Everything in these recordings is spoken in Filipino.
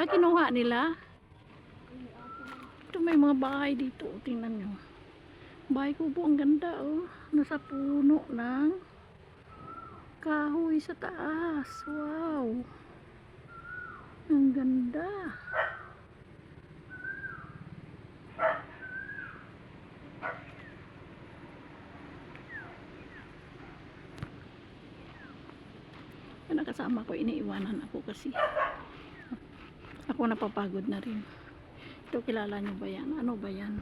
Ah, kinuha nila? Ito may mga bahay dito. Tingnan nyo. Bahay kubo ang ganda oh. Nasa puno ng kahoy sa taas. Wow. Ang ganda. Nakasama ko, iniiwanan ako kasi ako napapagod na rin. Ito, kilala nyo ba yan? Ano ba yan?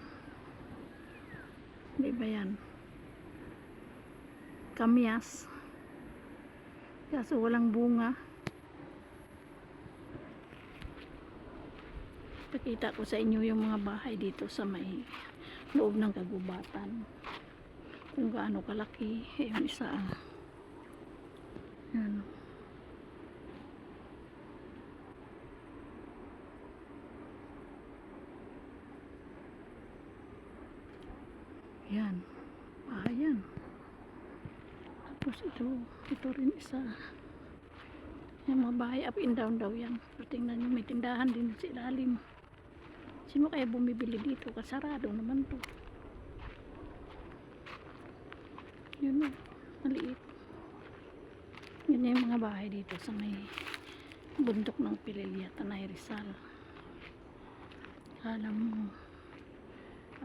Hindi ba yan? Kamyas. Kaso walang bunga. Pakita ko sa inyo yung mga bahay dito sa may loob ng kagubatan. Kung gaano kalaki. Yung isa. Yan. Ah, yan. Tapos ito, ito rin isa. Yung mga bahay up and down daw yan. Pero tingnan nyo, may tindahan din sa ilalim. Sino kaya bumibili dito? Kasarado naman to. Yun o, maliit. Yan yung mga bahay dito sa may bundok ng Pililya, Tanay Rizal. Alam mo,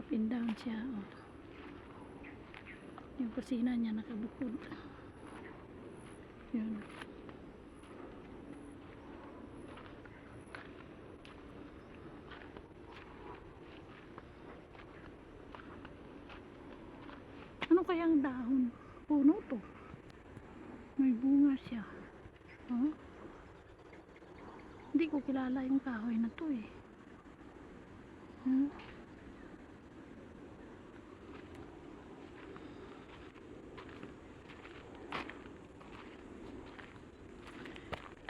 up and down siya. Oh. Yung kusina niya nakabukod. Yun. Ano kayang dahon? Puno to. May bunga siya. Oh. Hindi ko kilala yung kahoy na to eh. Hmm?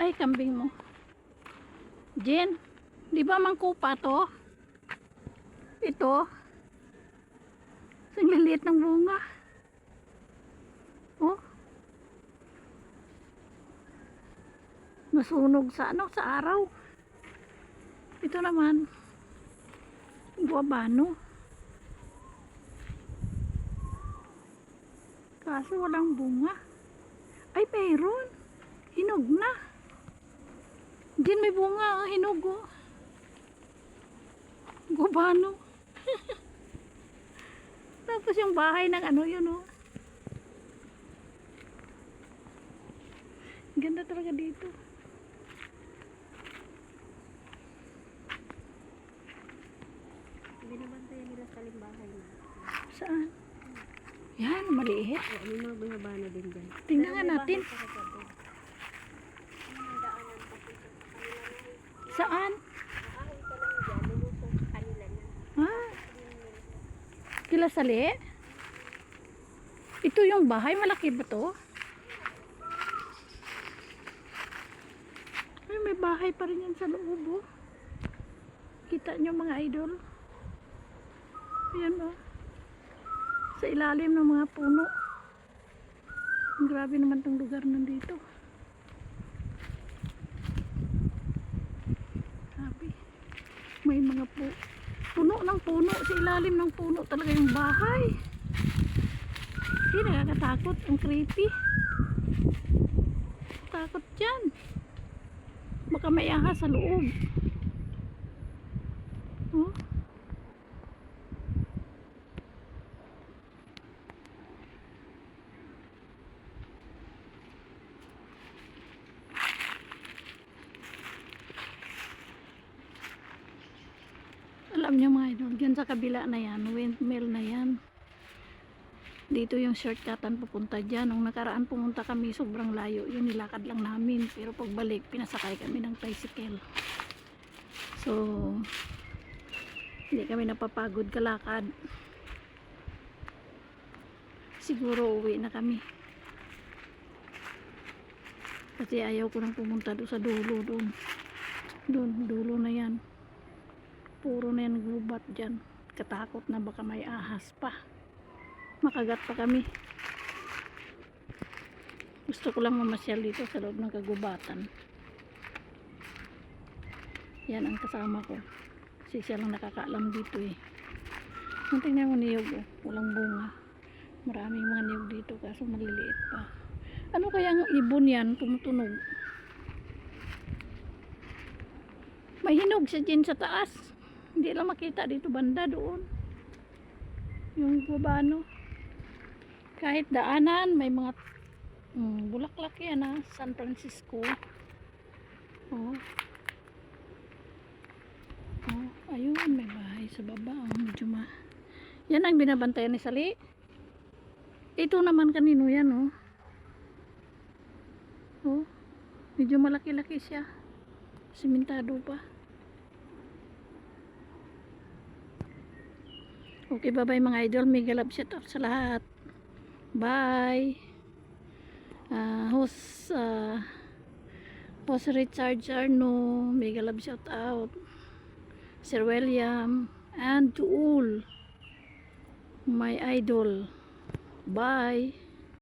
Ay, kambing mo. Jen, di ba mangkupa to? Ito. Ang liliit ng bunga. Oh. Nasunog sa ano, sa araw. Ito naman. Guabano. Kaso walang bunga. Ay, mayroon. Hinog na. Diyan may bunga, oh, hinog oh. Gubano. Tapos yung bahay ng ano yun oh. Ganda talaga dito. Binabantayan nila sa limbahay na. Saan? Yan, maliit. May mga bangabana din dyan. Tingnan nga natin. Saan? Naahay ka lang dyan, lulusong sa kanila na. Ha? Kila sali? Ito yung bahay, malaki ba to? Ay, may bahay pa rin yan sa loob, oh. Kita nyo mga idol? Ayan, oh. Sa ilalim ng mga puno. Grabe naman tong lugar nandito. Grabe. May mga pu puno ng puno. Sa ilalim ng puno talaga yung bahay. Hindi, nakakatakot. Ang creepy. Takot dyan. Baka may ahas sa loob. Oh. Alam niyo mga idol, dyan sa kabila na yan, windmill na yan. Dito yung shortcutan pupunta dyan. Nung nakaraan pumunta kami, sobrang layo. Yun, nilakad lang namin. Pero pagbalik, pinasakay kami ng tricycle. So, hindi kami napapagod kalakad. Siguro uwi na kami. Kasi ayaw ko nang pumunta doon sa dulo doon. Doon, dulo na yan. Puro na yan gubat dyan. Katakot na baka may ahas pa. Makagat pa kami. Gusto ko lang mamasyal dito sa loob ng kagubatan. Yan ang kasama ko. Kasi siya lang nakakaalam dito eh. Ang tingnan mo niyog oh. Walang bunga. Maraming mga niyog dito kaso maliliit pa. Ano kaya ang ibon yan tumutunog? May hinog siya dyan sa taas. Hindi lang makita dito banda doon. Yung baba no. Kahit daanan may mga mm, bulaklak yan ha. San Francisco. Oh. Oh, ayun, may bahay sa baba. Oh, medyo ma... Yan ang binabantayan ni Sali. Ito naman kanino yan, oh. Oh, medyo malaki-laki siya. Simentado pa. Okay, bye-bye mga idol. Mega love shout out sa lahat. Bye. Ah, host, ah, host Richard Arno. Mega love shout out. Sir William. And to all my idol. Bye.